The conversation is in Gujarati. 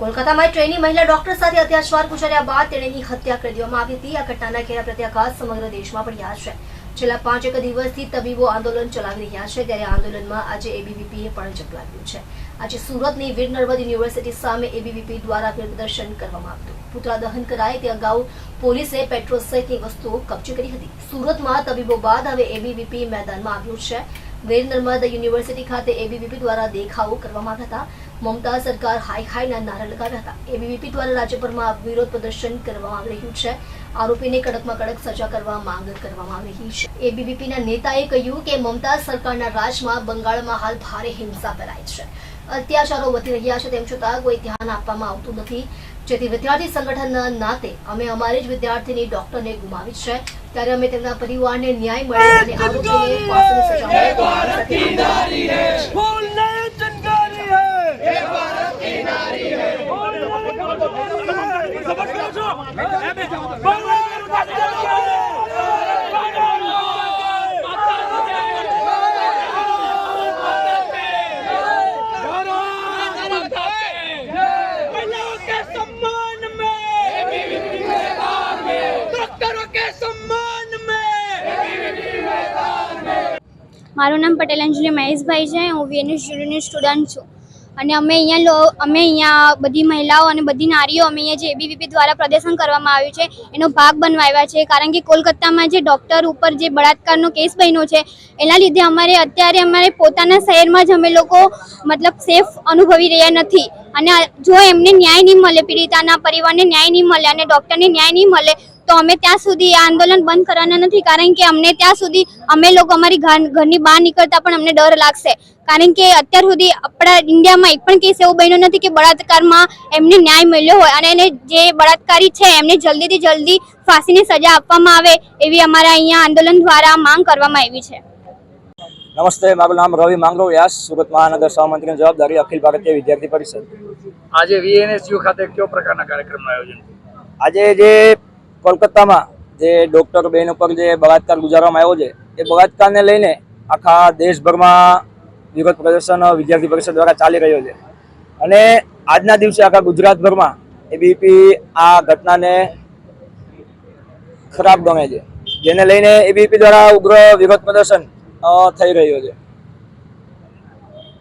કોલકાતામાં ટ્રેની મહિલા ડોક્ટર સાથે અત્યાચાર ગુજાર્યા બાદ તેણીની હત્યા કરી દેવામાં આવી હતી. આ ઘટનાના ઘેરા પ્રત્યાઘાત સમગ્ર દેશમાં પડ્યા છે. છેલ્લા પાંચેક દિવસથી તબીબો આંદોલન ચલાવી રહ્યા છે. ત્યારે આંદોલનમાં આજે એબીવીપીએ પણ ઝંપલાવ્યું છે. આજે સુરતની વીર નર્મદ યુનિવર્સિટી સામે એબીવીપી દ્વારા પ્રદર્શન કરવામાં આવ્યું પુતળા દહન કરાય તે અગાઉ પોલીસે પેટ્રોલ સહિતની વસ્તુઓ કબજે કરી હતી. સુરતમાં તબીબો બાદ હવે એબીવીપી મેદાનમાં આવ્યું છે. વીર નર્મદ યુનિવર્સિટી ખાતે એબીવીપી દ્વારા દેખાવો કરવામાં આવ્યા હતા. મમતા સરકાર હાઈ હાઈના નારા લગાવ્યા હતા. એબીવીપી દ્વારા રાજ્યભરમાં વિરોધ પ્રદર્શન કરવામાં આવી રહ્યું છે. આરોપીને કડકમાં કડક સજા કરવા માંગ કરવામાં આવી રહી છે. એબીવીપીના નેતાએ કહ્યું કે મમતા સરકારના રાજમાં બંગાળમાં હાલ ભારે હિંસા ફેલાય છે. અત્યાચારો વધી રહ્યા છે તેમ છતાં કોઈ ધ્યાન આપવામાં આવતું નથી. જેથી વિદ્યાર્થી સંગઠનના નાતે અમે અમારી જ વિદ્યાર્થીની ડોક્ટરને ગુમાવી છે. ત્યારે અમે તેમના પરિવારને ન્યાય મળે અને આરોપીને મારું નામ પટેલ અંજલિ મહેશભાઈ છે. હું વીએનએસ જુનિયરની સ્ટુડન્ટ છું. અને અમે અહીંયા લો, અમે અહીંયા બધી મહિલાઓ અને બધી નારીઓ અમે અહીંયા જે એબીવીપી દ્વારા પ્રદર્શન કરવામાં આવ્યું છે, એનો ભાગ બનવાયા છે. કારણ કે કોલકાતામાં જે ડૉક્ટર ઉપર જે બળાત્કારનો કેસ બન્યો છે, એના લીધે અમારે અત્યારે અમારે પોતાના શહેરમાં જ અમે લોકો મતલબ સેફ અનુભવી રહ્યા નથી. અને જો એમને ન્યાય નહીં મળે, પીડિતાના પરિવારને ન્યાય નહીં મળે અને ડૉક્ટરને ન્યાય નહીં મળે તો અમે ત્યાં સુધી આ આંદોલન બંધ કરવાના નથી. કારણ કે અમને ત્યાં સુધી અમે લોકો અમારી ઘરની બહાર નીકળતા પણ અમને ડર લાગશે. કારણ કે અત્યાર સુધી આપણા ઇન્ડિયામાં એક પણ કેસ એવો બન્યો નથી કે બળાત્કારમાં એમને ન્યાય મળ્યો હોય અને એને જે બળાત્કારી છે એમને જલ્દીથી જલ્દી ફાંસીની સજા આપવામાં આવે એવી અમારા અહીંયા આંદોલન દ્વારા માંગ કરવામાં આવી છે. નમસ્તે મારું નામ રવિ માંગરો વ્યાસ સુરત મહાનગર સહમંત્રીની જવાબદારી અખિલ ભારતીય વિદ્યાર્થી પરિષદ. આજે વીએનએસયુ ખાતે કયો પ્રકારના કાર્યક્રમનું આયોજન? આજે જે કોલકાતામાં જે ડૉક્ટર બેન ઉપર જે બળાત્કાર ગુજારવામાં આવ્યો છે, એ બળાત્કારને લઈને આખા દેશભરમાં વિરોધ પ્રદર્શન વિદ્યાર્થી પરિષદ દ્વારા ચાલી રહ્યો છે. અને આજના દિવસે આખા ગુજરાતભરમાં એબીપી આ ઘટનાને ખરાબ ગણે છે. જેને લઈને એબીપી દ્વારા ઉગ્ર વિરોધ પ્રદર્શન થઈ રહ્યો છે.